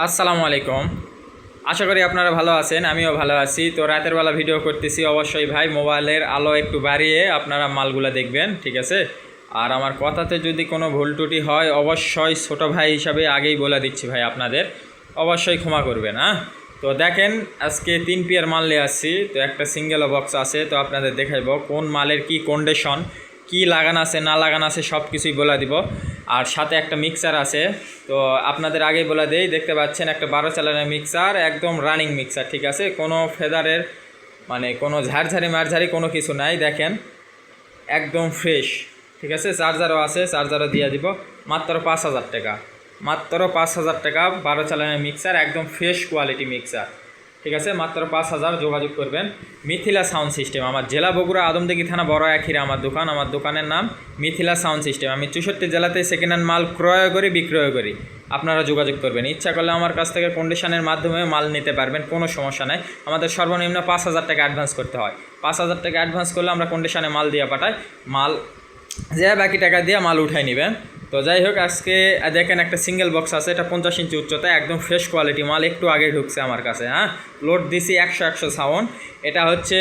আসসালামু আলাইকুম। আশা করি আপনারা ভালো আছেন, আমিও ভালো আছি। তো রাতের বেলা ভিডিও করতেছি, অবশ্যই ভাই মোবাইলের আলো একটু বাড়িয়ে আপনারা মালগুলো দেখবেন, ঠিক আছে? আর আমার কথাতে যদি কোনো ভুল ত্রুটি হয়, অবশ্যই ছোট ভাই হিসাবে আগেই বলে দিচ্ছি ভাই আপনাদের। অবশ্যই ক্ষমা করবেন হ্যাঁ তো দেখেন, আজকে তিন পিয়ার মাল নিয়ে আসছি, তো একটা সিঙ্গেল বক্স আছে, তো আপনাদের দেখাইব কোন মালের কি কন্ডিশন কি লাগানো আছে, না লাগানো আছে সব কিছুই বলে দিব। আর সাথে একটা মিক্সার আছে। তো আপনাদের আগেই বলে দেই, দেখতে পাচ্ছেন একটা বারো চালানের মিক্সার একদম রানিং মিক্সার ঠিক আছে? কোনো ফেদারের মানে কোনো ঝাড়ঝাড়ি মারঝাড়ি কোনো কিছু নাই, দেখেন। একদম ফ্রেশ ঠিক আছে? চার্জারও আছে চার্জারও দিয়ে দিব। মাত্র পাঁচ হাজার টাকা। মাত্র পাঁচ হাজার টাকা বারো চালানের মিক্সার একদম ফ্রেশ কোয়ালিটি মিক্সার ঠিক আছে, মাত্র পাঁচ হাজার যোগাযোগ করবেন। মিথিলা সাউন্ড সিস্টেম, আমার জেলা বগুড়া আদমদিঘি থানা বড় এখিরা আমার দোকান, আমার দোকানের নাম মিথিলা সাউন্ড সিস্টেম। আমি চৌষট্টি জেলাতে সেকেন্ড হ্যান্ড মাল ক্রয় করি, বিক্রয় করি। আপনারা যোগাযোগ করবেন। ইচ্ছা করলে আমার কাছ থেকে কন্ডিশনের মাধ্যমে মাল নিতে পারবেন, কোনো সমস্যা নাই। আমাদের সর্বনিম্ন পাঁচ হাজার টাকা অ্যাডভান্স করতে হয়। পাঁচ হাজার টাকা অ্যাডভান্স করলে আমরা কন্ডিশনে মাল দিয়ে পাঠাই। মাল, যে বাকি টাকা দিয়ে মাল উঠাই নেবেন। তো যাই হোক, আজকে দেখেন একটা সিঙ্গেল বক্স আছে, এটা পঞ্চাশ ইঞ্চি উচ্চতা, একদম ফ্রেশ কোয়ালিটি মাল, একটু আগে ঢুকছে আমার কাছে হ্যাঁ? লোড দিছি একশো একশো সাউন্ড এটা হচ্ছে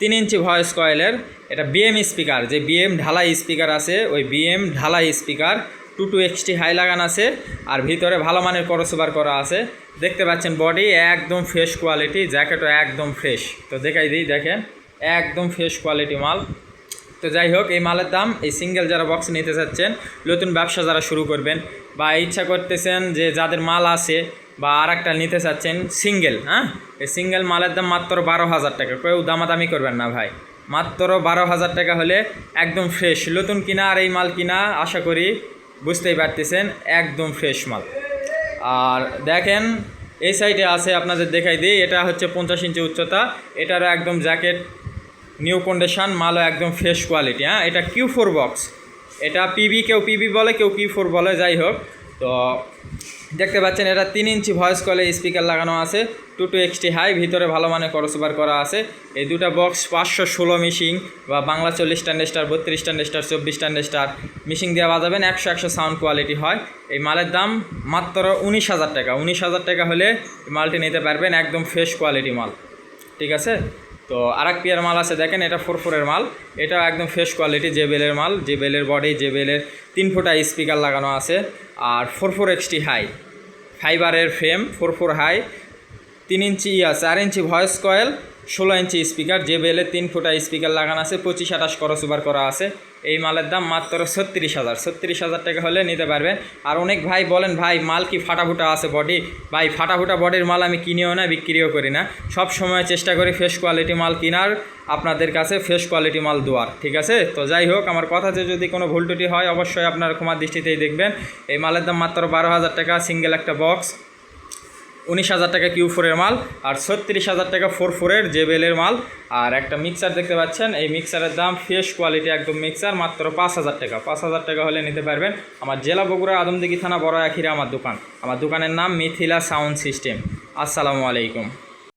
তিন ইঞ্চি ভয়েস কয়েলের এটা বিএম স্পিকার যে বিএম ঢালাই স্পিকার আছে, ওই বিএম ঢালাই speaker two two XT high লাগান আছে, আর ভিতরে ভালো মানের করসোবার করা আছে, দেখতে পাচ্ছেন বডি একদম ফ্রেশ কোয়ালিটি জ্যাকেটও একদম ফ্রেশ তো দেখাই দিই, দেখেন, একদম ফ্রেশ কোয়ালিটি মাল তো যাই হোক, এই মালের দাম, এই সিঙ্গেল যারা বক্স নিতে চাচ্ছেন নতুন ব্যবসা যারা শুরু করবেন বা ইচ্ছা করতেছেন যে যাদের মাল আছে বা আর একটা নিতে চাচ্ছেন সিঙ্গেল হ্যাঁ? এই সিঙ্গেল মালের দাম মাত্র বারো হাজার টাকা। কেউ দামাদামি করবেন না ভাই। মাত্র বারো হাজার টাকা হলে একদম ফ্রেশ নতুন কিনা আর এই মাল কিনা, আশা করি বুঝতেই পারতেছেন, একদম ফ্রেশ মাল। আর দেখেন, এই সাইডে আছে, আপনাদের দেখাই দিই, এটা হচ্ছে পঞ্চাশ ইঞ্চি উচ্চতা, এটারও একদম জ্যাকেট নিউ কন্ডিশন, মালও একদম ফ্রেশ কোয়ালিটি হ্যাঁ? এটা কিউ ফোর বক্স এটা পিবি কেউ পিবি বলে, কেউ কিউ ফোর বলে, যাই হোক। তো দেখতে পাচ্ছেন, এটা তিন ইঞ্চি ভয়েস কলে স্পিকার লাগানো আছে। টু টু এক্সটি হাই ভিতরে ভালো মানে করসবার করা আছে। এই দুটো বক্স পাঁচশো ষোলো মিশিং বা বাংলা চল্লিশ স্টার বত্রিশ স্টার চব্বিশ স্টার মিশিং দিয়ে বাজাবেন। একশো একশো সাউন্ড কোয়ালিটি হয়। এই মালের দাম মাত্র উনিশ হাজার টাকা। উনিশ হাজার টাকা হলে মালটি নিতে পারবেন, একদম ফ্রেশ কোয়ালিটি মাল। ঠিক আছে? তো আর এক পিয়ার মাল আছে, দেখেন এটা ফোর ফোরের মাল। এটা একদম ফ্রেশ কোয়ালিটি যে বেলের মাল যে বেলের বডি যে বেলের তিন ফোটা স্পিকার লাগানো আছে। আর ফোর ফোর এক্সটি হাই ফাইবারের ফ্রেম ফোর ফোর হাই তিন ইঞ্চি আছে, চার ইঞ্চি ভয়েস কয়েল ষোলো ইঞ্চি স্পিকার, যে বেলে তিন ফুটা স্পিকার লাগানো আছে, পঁচিশ আঠাশ করস করা আছে। এই মালের দাম মাত্র ছত্রিশ হাজার। ছত্রিশ হাজার টাকা হলে নিতে পারবেন আর অনেক ভাই বলেন, ভাই, মাল কি ফাটাফুটা আছে বডি? ভাই, ফাটাফুটা বডির মাল আমি কিনিও না, বিক্রিও করি না। সব সময় চেষ্টা করি ফ্রেশ কোয়ালিটি মাল কেনার। আপনাদের কাছে ফ্রেশ কোয়ালিটি মাল দেওয়ার ঠিক আছে? তো যাই হোক, আমার কথাতে যদি কোনো ভুল ত্রুটি হয়, অবশ্যই আপনারা ক্ষমার দৃষ্টিতেই দেখবেন। এই মালের দাম মাত্র বারো হাজার টাকা, সিঙ্গেল একটা বক্স। উনিশ হাজার টাকা কিউ ফোরের মাল আর ছত্রিশ হাজার টাকা ফোর ফোরের জেবেলের মাল। আর একটা মিক্সার দেখতে পাচ্ছেন, এই মিক্সারের দাম ফ্রেশ কোয়ালিটি একদম মিক্সার মাত্র পাঁচ হাজার টাকা। পাঁচ হাজার টাকা হলে নিতে পারবেন আমার জেলা বগুড়া আদমদিঘি থানা বড় আখিরা আমার দোকান। আমার দোকানের নাম মিথিলা সাউন্ড সিস্টেম। আসসালামু আলাইকুম।